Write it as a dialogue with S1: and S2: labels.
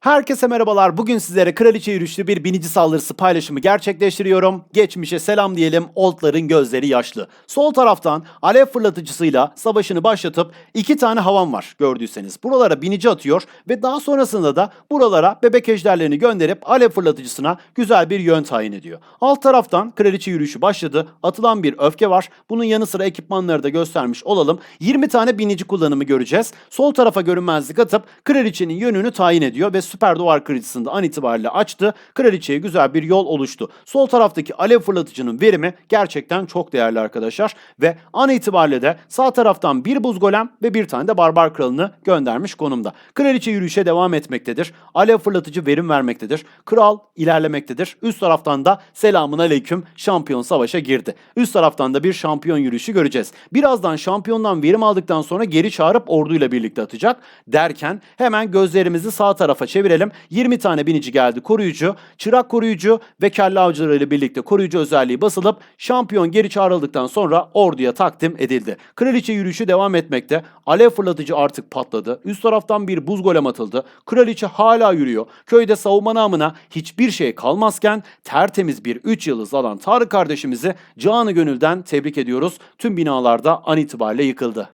S1: Herkese merhabalar. Bugün sizlere kraliçe yürüyüşlü bir binici saldırısı paylaşımı gerçekleştiriyorum. Geçmişe selam diyelim. Oldların gözleri yaşlı. Sol taraftan alev fırlatıcısıyla savaşını başlatıp iki tane havan var gördüyseniz. Buralara binici atıyor ve daha sonrasında da buralara bebek ejderlerini gönderip alev fırlatıcısına güzel bir yön tayin ediyor. Alt taraftan kraliçe yürüyüşü başladı. Atılan bir öfke var. Bunun yanı sıra ekipmanları da göstermiş olalım. 20 tane binici kullanımı göreceğiz. Sol tarafa görünmezlik atıp kraliçenin yönünü tayin ediyor ve süper duvar kırıcısını da an itibariyle açtı. Kraliçeye güzel bir yol oluştu. Sol taraftaki alev fırlatıcının verimi gerçekten çok değerli arkadaşlar. Ve an itibariyle de sağ taraftan bir buz golem ve bir tane de barbar kralını göndermiş konumda. Kraliçe yürüyüşe devam etmektedir. Alev fırlatıcı verim vermektedir. Kral ilerlemektedir. Üst taraftan da selamun aleyküm şampiyon savaşa girdi. Üst taraftan da bir şampiyon yürüyüşü göreceğiz. Birazdan şampiyondan verim aldıktan sonra geri çağırıp orduyla birlikte atacak derken hemen gözlerimizi sağ tarafa çevirelim. 20 tane binici geldi koruyucu, çırak koruyucu ve kelle avcıları ile birlikte koruyucu özelliği basılıp şampiyon geri çağrıldıktan sonra orduya takdim edildi. Kraliçe yürüyüşü devam etmekte. Alev fırlatıcı artık patladı. Üst taraftan bir buz golem atıldı. Kraliçe hala yürüyor. Köyde savunma namına hiçbir şey kalmazken tertemiz bir 3 yıldız alan Tarık kardeşimizi canı gönülden tebrik ediyoruz. Tüm binalarda an itibariyle yıkıldı.